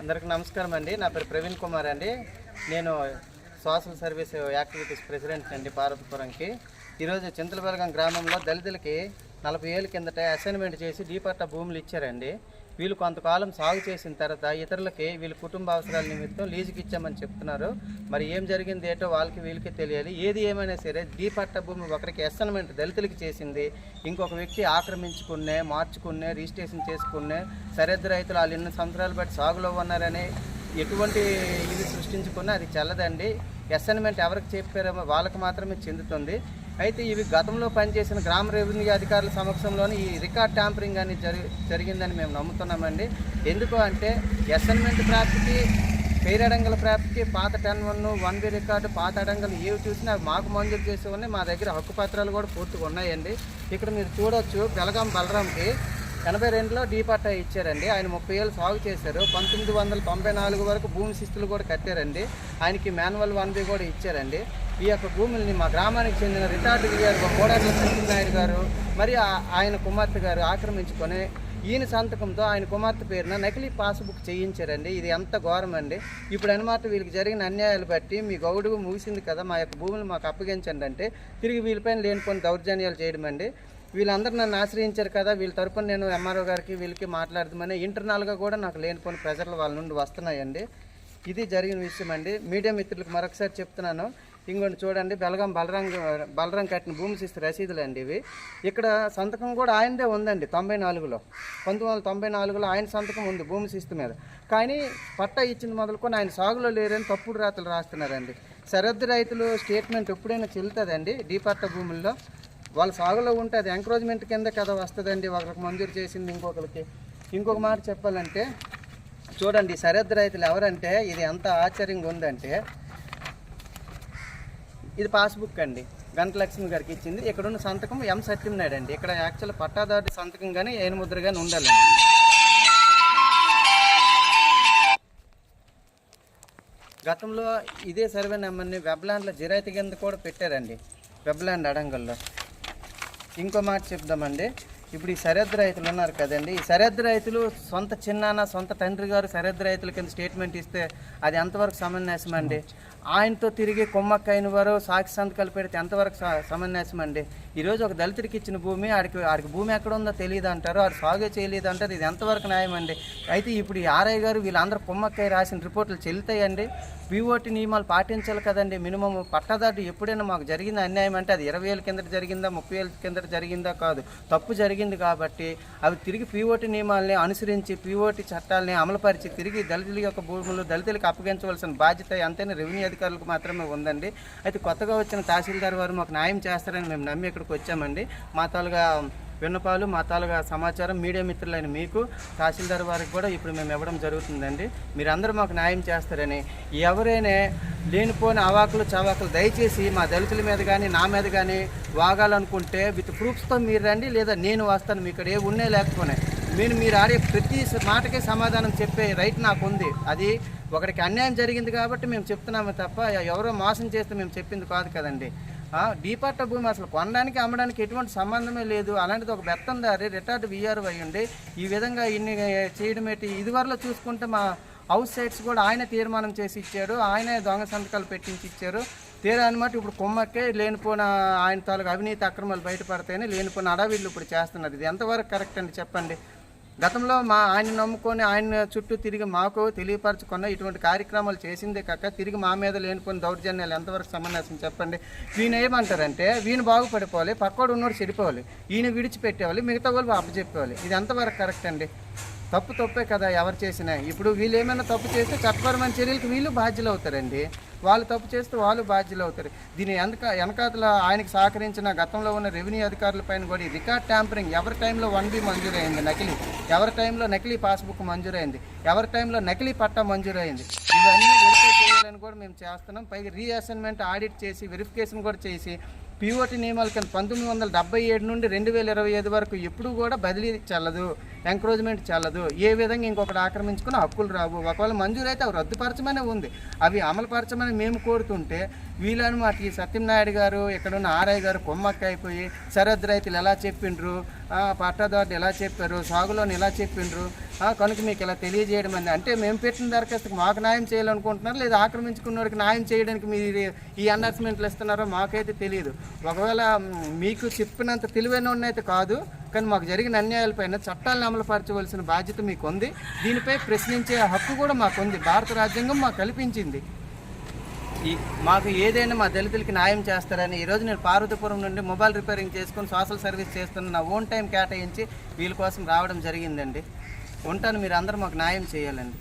అందరికి నమస్కారం అండి. నా పేరు ప్రవీణ్ కుమార్ అండి. నేను సోషల్ సర్వీస్ యాక్టివిటీస్ ప్రెసిడెంట్ అండి పార్వతీపురంకి. ఈరోజు చింతలబెలగం గ్రామంలో దళితులకి నలభై ఏళ్ళ కిందట అసైన్మెంట్ చేసి డీపట్ట భూములు ఇచ్చారండి. వీళ్ళు కొంతకాలం సాగు చేసిన తర్వాత ఇతరులకి వీళ్ళ కుటుంబ అవసరాల నిమిత్తం లీజుకి ఇచ్చామని చెప్తున్నారు. మరి ఏం జరిగింది ఏంటో వాళ్ళకి వీళ్ళకి తెలియాలి. ఏది ఏమైనా సరే డీపట్ట భూమి ఒకరికి అసైన్మెంట్ దళితులకి చేసింది. ఇంకొక వ్యక్తి ఆక్రమించుకునే మార్చుకునే రిజిస్ట్రేషన్ చేసుకునే సరిహద్దు రైతులు వాళ్ళు ఎన్ని సంవత్సరాలు బట్టి సాగులో ఉన్నారని ఎటువంటి ఇది సృష్టించుకున్నా అది చెల్లదండి. అసైన్మెంట్ ఎవరికి చెప్పారో వాళ్ళకి మాత్రమే చెందుతుంది. అయితే ఇవి గతంలో పనిచేసిన గ్రామ రెవెన్యూ అధికారుల సమక్షంలోనే ఈ రికార్డ్ ట్యాంపరింగ్ అని జరి జరిగిందని మేము నమ్ముతున్నామండి. ఎందుకు అంటే అసైన్మెంట్ ప్రాప్తికి పేరు అడంగల ప్రాప్తికి పాత ten one one B record పాత అడంగలు ఏవి చూసినా అవి మాకు మంజూరు చేసి ఉన్నాయి మా దగ్గర హక్కు పత్రాలు కూడా పూర్తిగా ఉన్నాయండి. ఇక్కడ మీరు చూడొచ్చు బెలగాం బలరాంకి ఎనభై రెండులో డీ పట్టా ఇచ్చారండి. ఆయన ముప్పై ఏళ్ళు సాగు చేశారు. పంతొమ్మిది వందల తొంభై నాలుగు వరకు భూమి శిస్తులు కూడా కట్టారండి. ఆయనకి మాన్యువల్ వన్ బి కూడా ఇచ్చారండి. ఈ యొక్క భూముల్ని మా గ్రామానికి చెందిన రిటార్డ్ గారు కోడాట్ల సత్యనాయుడు గారు మరి ఆయన కుమార్తె గారు ఆక్రమించుకొని ఈయన సంతకంతో ఆయన కుమార్తె పేరున నకిలీ పాస్బుక్ చేయించారండి. ఇది ఎంత ఘోరం అండి ఇప్పుడు అనమాట వీళ్ళకి జరిగిన అన్యాయాలు బట్టి మీ గౌడు ముగిసింది కదా మా యొక్క భూములు మాకు అప్పగించండి అంటే తిరిగి వీళ్ళపైన లేనిపోయిన దౌర్జన్యాలు చేయడం అండి వీళ్ళందరూ నన్ను ఆశ్రయించారు కదా వీళ్ళ తరపున నేను ఎంఆర్ఓ గారికి వీళ్ళకి మాట్లాడదామని ఇంటర్నల్గా కూడా నాకు లేనిపోయిన ప్రెజర్లు వాళ్ళ నుండి వస్తున్నాయండి. ఇది జరిగిన విషయం అండి. మీడియా మిత్రులకు మరొకసారి చెప్తున్నాను. ఇంకోటి చూడండి బెలగాం బలరాం బలరాం కట్టిన భూమి శిస్తు రసీదులు అండి ఇవి. ఇక్కడ సంతకం కూడా ఆయనదే ఉందండి తొంభై నాలుగులో. పంతొమ్మిది వందల తొంభై నాలుగులో ఆయన సంతకం ఉంది భూమి శిస్తు మీద. కానీ పట్టా ఇచ్చింది మొదలుకొని ఆయన సాగులో లేరని తప్పుడు రాతలు రాస్తున్నారండి. సరిహద్దు రైతులు స్టేట్మెంట్ ఎప్పుడైనా చెల్లుతుందండి? డీపట్ట భూముల్లో? వాళ్ళ సాగులో ఉంటే అది ఎంకరేజ్మెంట్ కింద కదా వస్తుందండి. ఒకరికి మంజూరు చేసింది ఇంకొకరికి. ఇంకొక మాట చెప్పాలంటే చూడండి సరిహద్దు రైతులు ఎవరంటే ఇది ఎంత ఆశ్చర్యంగా ఉందంటే ఇది పాస్బుక్ అండి. గంట లక్ష్మి గారికి ఇచ్చింది. ఇక్కడ ఉన్న సంతకం ఎం సత్యనాయుడు అండి. ఇక్కడ యాక్చువల్ పట్టాదారు సంతకం కానీ ఏను ముద్ర కానీ ఉండాలండి. గతంలో ఇదే సర్వే నెంబర్ని వెబ్లాండ్లో జిరాయితీ కింద కూడా పెట్టారండి. వెబ్లాండ్ అడంగల్లో. ఇంకో మాట చెప్దామండి. ఇప్పుడు ఈ సరిహద్దు రైతులు ఉన్నారు కదండి. ఈ సరిహద్దు రైతులు సొంత చిన్నాన్న సొంత తండ్రి గారు సరిహద్దు రైతుల కింద స్టేట్మెంట్ ఇస్తే అది ఎంతవరకు సమన్యాసం అండి? ఆయనతో తిరిగి కొమ్మక్కైన వారు సాక్షి సంతకాలు పెడితే ఎంతవరకు స- సమన్యాసం అండి? ఈరోజు ఒక దళితుడికి ఇచ్చిన భూమి ఆడికి ఆడికి భూమి ఎక్కడ ఉందో తెలియదు అంటారు ఆడు సాగు చేయలేదు అంటారు ఇది ఎంతవరకు న్యాయం అండి? అయితే ఇప్పుడు ఈ ఆర్ఐ గారు వీళ్ళందరూ కొమ్మక్కయ్య రాసిన రిపోర్టులు చెల్లుతాయండి. పీఓటీ నియమాలు పాటించాలి కదండి. మినిమం పట్టదాటు ఎప్పుడైనా మాకు జరిగిన అన్యాయం అంటే అది ఇరవై ఏళ్ళ కిందట జరిగిందా ముప్పై ఏళ్ళ కిందట జరిగిందా కాదు. తప్పు జరిగింది కాబట్టి అవి తిరిగి పీఓటీ నియమాల్ని అనుసరించి పీఓటీ చట్టాలని అమలుపరిచి తిరిగి దళితుల యొక్క భూములు దళితులకు అప్పగించవలసిన బాధ్యత ఎంతైనా రెవెన్యూ అధికారులకు మాత్రమే ఉందండి. అయితే కొత్తగా వచ్చిన తహసీల్దార్ వారు మాకు న్యాయం చేస్తారని మేము నమ్మి ఇక్కడికి వచ్చామండి. మా తాలుగా విన్నపాలు మా తాలుగా సమాచారం మీడియా మిత్రులైన మీకు తహసీల్దార్ వారికి కూడా ఇప్పుడు మేము ఇవ్వడం జరుగుతుందండి. మీరందరూ మాకు న్యాయం చేస్తారని. ఎవరైనా లేనిపోని అవాకులు చవాకులు దయచేసి మా దళితుల మీద కానీ నా మీద కానీ వాగాలనుకుంటే విత్ ప్రూఫ్స్తో మీరు రండి లేదా నేను వస్తాను మీ ఇక్కడ ఏ ఉన్నే లేకపోయినా. నేను మీరు ఆడే ప్రతి మాటకే మాటకి సమాధానం చెప్పే రైట్ నాకు ఉంది. అది ఒకరికి అన్యాయం జరిగింది కాబట్టి మేము చెప్తున్నామే తప్ప ఎవరో మోసం చేస్తే మేము చెప్పింది కాదు కదండి. ఆ, భూమి అసలు కొనడానికి అమ్మడానికి ఎటువంటి సంబంధమే లేదు. అలాంటిది ఒక బెత్తందారి రిటార్డ్ విఆర్ అయ్యండి ఈ విధంగా ఇన్ని చేయడం ఏంటి? ఇదివరలో చూసుకుంటే మా హౌస్ సైట్స్ కూడా ఆయన తీర్మానం చేసి ఇచ్చాడు. ఆయనే దొంగ సంతకాలు పెట్టించి ఇచ్చారు. తీరా అనమాట ఇప్పుడు కొమ్మక్కే లేనిపోయిన ఆయన తాలూకు అవినీతి అక్రమాలు బయటపడతాయని లేనిపోయిన అడవిళ్ళు ఇప్పుడు చేస్తున్నారు. ఇది ఎంతవరకు కరెక్ట్ అండి చెప్పండి? గతంలో మా ఆయన నమ్ముకొని ఆయన చుట్టూ తిరిగి మాకు తెలియపరచుకున్న ఇటువంటి కార్యక్రమాలు చేసిందే కాక తిరిగి మా మీద లేనిపోయిన దౌర్జన్యాలు ఎంతవరకు సమన్యాసం చెప్పండి? ఈయన ఏమంటారంటే వీని బాగుపడిపోవాలి పక్కోడు ఉన్నోడు చెడిపోవాలి ఈయన విడిచిపెట్టేవాలి మిగతా వాళ్ళు అప్పచెప్పేవాలి ఇది ఎంతవరకు కరెక్ట్ అండి? తప్పు తప్పే కదా ఎవరు చేసినా. ఇప్పుడు వీళ్ళు ఏమైనా తప్పు చేస్తే చట్టపరమైన చర్యలకు వీళ్ళు బాధ్యులు అవుతారండి వాళ్ళు తప్పు చేస్తే వాళ్ళు బాధ్యులు అవుతారు దీని వెనక వెనకాతల ఆయనకు సహకరించిన గతంలో ఉన్న రెవెన్యూ అధికారుల పైన కూడా రికార్డ్ ట్యాంపరింగ్ ఎవరి టైంలో వన్ బి మంజూరైంది నకిలీ? ఎవరి టైంలో నకిలీ పాస్బుక్ మంజూరైంది? ఎవరి టైంలో నకిలీ పట్టా మంజూరైంది? ఇవన్నీ వెరిఫై చేయాలని కూడా మేము చేస్తున్నాం. పైగా రీఅసైన్మెంట్ ఆడిట్ చేసి వెరిఫికేషన్ కూడా చేసి పిఓటి నియమాల కింద పంతొమ్మిది వందల డెబ్బై ఏడు నుండి రెండు వేల ఇరవై ఐదు వరకు ఎప్పుడు కూడా బదిలీ చెల్లదు ఎంకరేజ్మెంట్ చెల్లదు. ఏ విధంగా ఇంకొకటి ఆక్రమించుకుని హక్కులు రావు. ఒకవేళ మంజూరైతే అవి రద్దుపరచమనే ఉంది. అవి అమలుపరచమని మేము కోరుతుంటే వీళ్ళనమాట ఈ సత్యనాయుడు గారు ఇక్కడ ఉన్న ఆర్ఐ గారు కొమ్మక్క అయిపోయి సరహద్దు రైతులు ఎలా చెప్పిండ్రు పట్టాదారులు ఎలా చెప్పారు సాగులోని ఎలా చెప్పిండ్రు కనుక మీకు ఇలా తెలియజేయడం అని అంటే మేము పెట్టిన దరఖాస్తుకు మాకు న్యాయం చేయాలనుకుంటున్నారు లేదా ఆక్రమించుకున్నవాడికి న్యాయం చేయడానికి మీరు ఈ అనౌన్స్మెంట్లు ఇస్తున్నారో మాకైతే తెలియదు. ఒకవేళ మీకు చెప్పినంత తెలివైన అయితే కాదు కానీ మాకు జరిగిన అన్యాయాలపైన చట్టాలను అమలుపరచవలసిన బాధ్యత మీకు ఉంది దీనిపై ప్రశ్నించే హక్కు కూడా మాకు ఉంది భారత రాజ్యాంగం మాకు కల్పించింది. ఈ మాకు ఏదైనా మా దళితులకి న్యాయం చేస్తారని ఈరోజు నేను పార్వతీపురం నుండి మొబైల్ రిపేరింగ్ చేసుకుని సోషల్ సర్వీస్ చేస్తున్న నా ఓన్ టైం కేటాయించి వీళ్ళ కోసం రావడం జరిగిందండి. ఉంటాను మీరు అందరూ మాకు న్యాయం చేయాలండి.